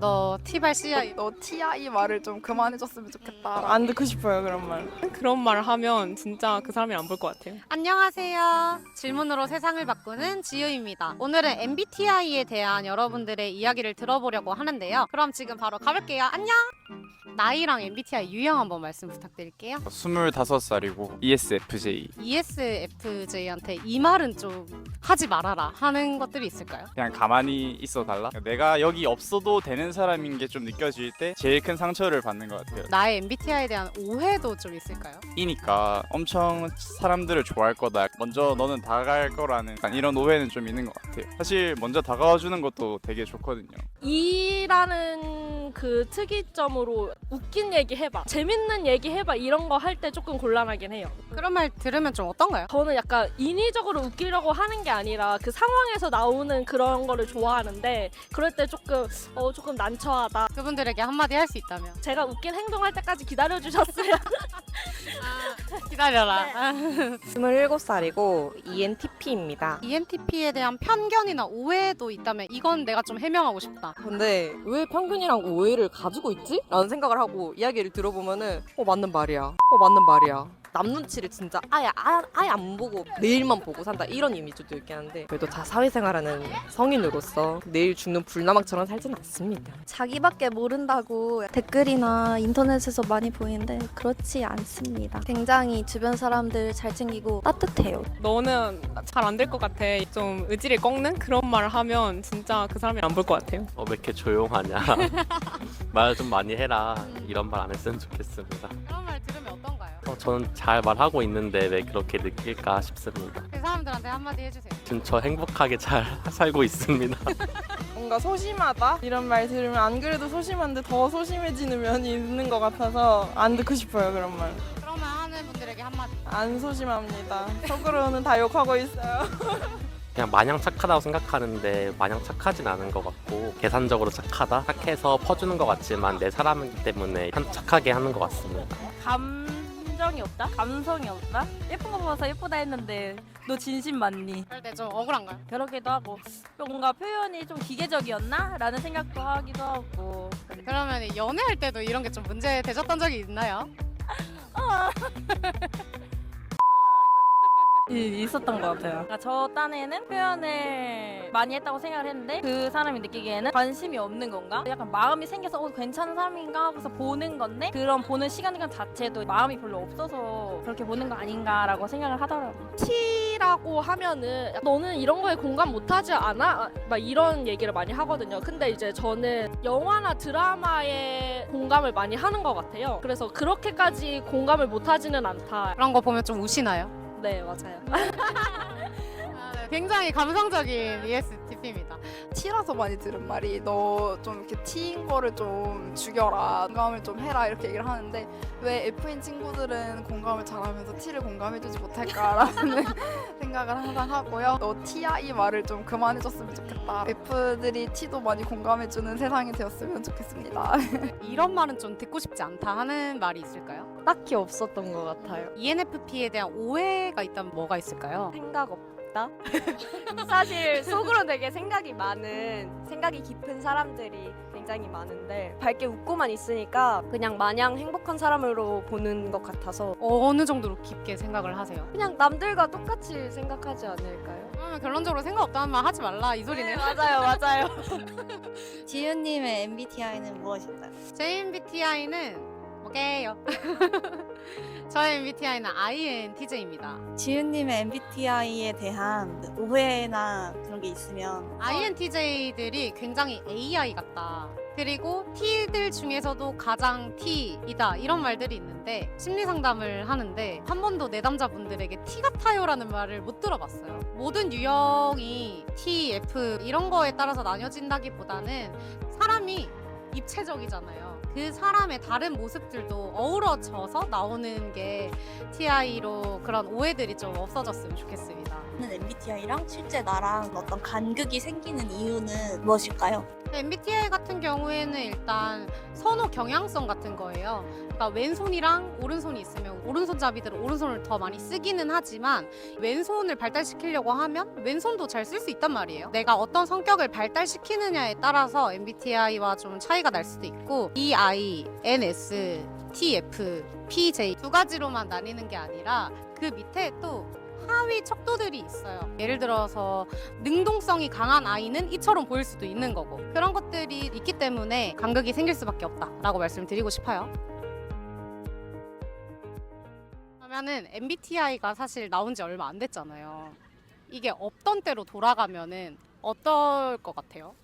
너 티발 CI 너 TI 말을 좀 그만해줬으면 좋겠다. 안 듣고 싶어요 그런 말. 그런 말을 하면 진짜 그 사람이 안 볼 것 같아요. 안녕하세요. 질문으로 세상을 바꾸는 지유입니다. 오늘은 MBTI에 대한 여러분들의 이야기를 들어보려고 하는데요. 그럼 지금 바로 가볼게요. 안녕. 나이랑 MBTI 유형 한번 말씀 부탁드릴게요. 25살이고 E ESFJ ESFJ한테 이 말은 좀 하지 말아라 하는 것들이 있을까요? 그냥 가만히 있어 달라 내가 여기 없어도 되는 사람인 게 좀 느껴질 때 제일 큰 상처를 받는 것 같아요. 나의 MBTI에 대한 오해도 좀 있을까요? 이니까 엄청 사람들을 좋아할 거다. 먼저 너는 다가갈 거라는 약간 이런 오해는 좀 있는 것 같아요. 사실 먼저 다가와 주는 것도 되게 좋거든요. 이라는 그 특이점으로 웃긴 얘기 해봐 재밌는 얘기 해봐 이런 거 할 때 조금 곤란하긴 해요. 그런 말 들으면 좀 어떤가요? 저는 약간 인위적으로 웃기려고 하는 게 아니라 그 상황에서 나오는 그런 거를 좋아하는데 그럴 때 조금 어 조금 난처하다. 그분들에게 한마디 할 수 있다면? 제가 웃긴 행동할 때까지 기다려 주셨어요 기다려라. 네. 27살이고 E ENTP입니다. ENTP에 대한 편견이나 오해도 있다면 이건 내가 좀 해명하고 싶다. 근데 왜 편견이랑 오해를 가지고 있지? 라는 생각을 하고 이야기를 들어보면은 어 맞는 말이야. 어 맞는 말이야. 남 눈치를 진짜 아예 아, 아예 안 보고 내일만 보고 산다 이런 이미지도 있긴 한데 그래도 다 사회생활하는 성인으로서 내일 죽는 불나방처럼 살진 않습니다. 자기밖에 모른다고 댓글이나 인터넷에서 많이 보이는데 그렇지 않습니다. 굉장히 주변 사람들 잘 챙기고 따뜻해요. 너는 잘 안 될 것 같아. 좀 의지를 꺾는 그런 말을 하면 진짜 그 사람이 안 볼 것 같아요. 어, 왜 이렇게 조용하냐. 말 좀 많이 해라. 이런 말 안 했으면 좋겠습니다. 어, 저는 잘 말하고 있는데 왜 그렇게 느낄까 싶습니다. 그 사람들한테 한마디 해주세요. 지금 저 행복하게 잘 살고 있습니다. 뭔가 소심하다 이런 말 들으면 안 그래도 소심한데 더 소심해지는 면이 있는 것 같아서 안 듣고 싶어요 그런 말. 그러면 하는 분들에게 한마디. 안 소심합니다. 속으로는 다 욕하고 있어요. 그냥 마냥 착하다고 생각하는데 마냥 착하진 않은 것 같고 계산적으로 착하다? 착해서 퍼주는 것 같지만 내 사람 이기 때문에 한- 착하게 하는 것 같습니다. 감 정이 없다? 감성이 없다? 예쁜 거 봐서 예쁘다 했는데 너 진심 맞니? 그럴 때좀 억울한가요? 그러기도 하고 뭔가 표현이 좀 기계적이었나? 라는 생각도 하기도 하고 그러면 연애할 때도 이런 게 좀 문제 되셨던 적이 있나요? 이- 있었던 것 같아요 그러니까 저 딴에는 표현을 많이 했다고 생각을 했는데 그 사람이 느끼기에는 관심이 없는 건가? 약간 마음이 생겨서 어, 괜찮은 사람인가 하고서 보는 건데 그런 보는 시간 자체도 마음이 별로 없어서 그렇게 보는 거 아닌가라고 생각을 하더라고요 T라고 하면은 너는 이런 거에 공감 못하지 않아? 막 이런 얘기를 많이 하거든요. 근데 이제 저는 영화나 드라마에 공감을 많이 하는 것 같아요. 그래서 그렇게까지 공감을 못하지는 않다. 그런 거 보면 좀 우시나요? 네 맞아요. 굉장히 감성적인 ESTP입니다. T라서 많이 들은 말이 너 좀 이렇게 T인 거를 좀 죽여라 공감을 좀 해라 이렇게 얘기를 하는데 왜 F인 친구들은 공감을 잘하면서 T를 공감해주지 못할까라는 생각을 항상 하고요 너 TI 말을 좀 그만해줬으면 좋겠다 F들이 T도 많이 공감해주는 세상이 되었으면 좋겠습니다 이런 말은 좀 듣고 싶지 않다 하는 말이 있을까요? 딱히 없었던 것 같아요. ENFP에 대한 오해가 있다면 뭐가 있을까요? 생각 없 다. 사실 속으로 되게 생각이 많은 생각이 깊은 사람들이 굉장히 많은데 밝게 웃고만 있으니까 그냥 마냥 행복한 사람으로 보는 것 같아서 어느 정도로 깊게 생각을 하세요? 그냥 남들과 똑같이 생각하지 않을까요? 그러면 결론적으로 생각 없다는 말 하지 말라 이 소리네요. 맞아요, 맞아요. 지윤님의 MBTI는 무엇인가요? 제 MBTI는 뭐게요? 저의 MBTI는 INTJ입니다. 지윤님의 MBTI에 대한 오해나 그런 게 있으면 INTJ들이 굉장히 AI 같다. 그리고 T들 중에서도 가장 T이다 이런 말들이 있는데 심리 상담을 하는데 한 번도 내담자분들에게 T 같아요라는 말을 못 들어봤어요. 모든 유형이 T, F 이런 거에 따라서 나뉘어진다기보다는 사람이 입체적이잖아요. 그 사람의 다른 모습들도 어우러져서 나오는 게 TI로 그런 오해들이 좀 없어졌으면 좋겠습니다. MBTI랑 실제 나랑 어떤 간극이 생기는 이유는 무엇일까요? MBTI 같은 경우에는 일단 선호 경향성 같은 거예요. 그러니까 왼손이랑 오른손이 있으면 오른손잡이들은 오른손을 더 많이 쓰기는 하지만 왼손을 발달시키려고 하면 왼손도 잘 쓸 수 있단 말이에요. 내가 어떤 성격을 발달시키느냐에 따라서 MBTI와 좀 차이가 날 수도 있고 EI, NS, TF, PJ 두 가지로만 나뉘는 게 아니라 그 밑에 또 하위 척도들이 있어요. 예를 들어서 능동성이 강한 아이는 이처럼 보일 수도 있는 거고 그런 것들이 있기 때문에 간극이 생길 수밖에 없다라고 말씀드리고 싶어요. 그러면은 MBTI가 사실 나온 지 얼마 안 됐잖아요. 이게 없던 때로 돌아가면은 어떨 것 같아요?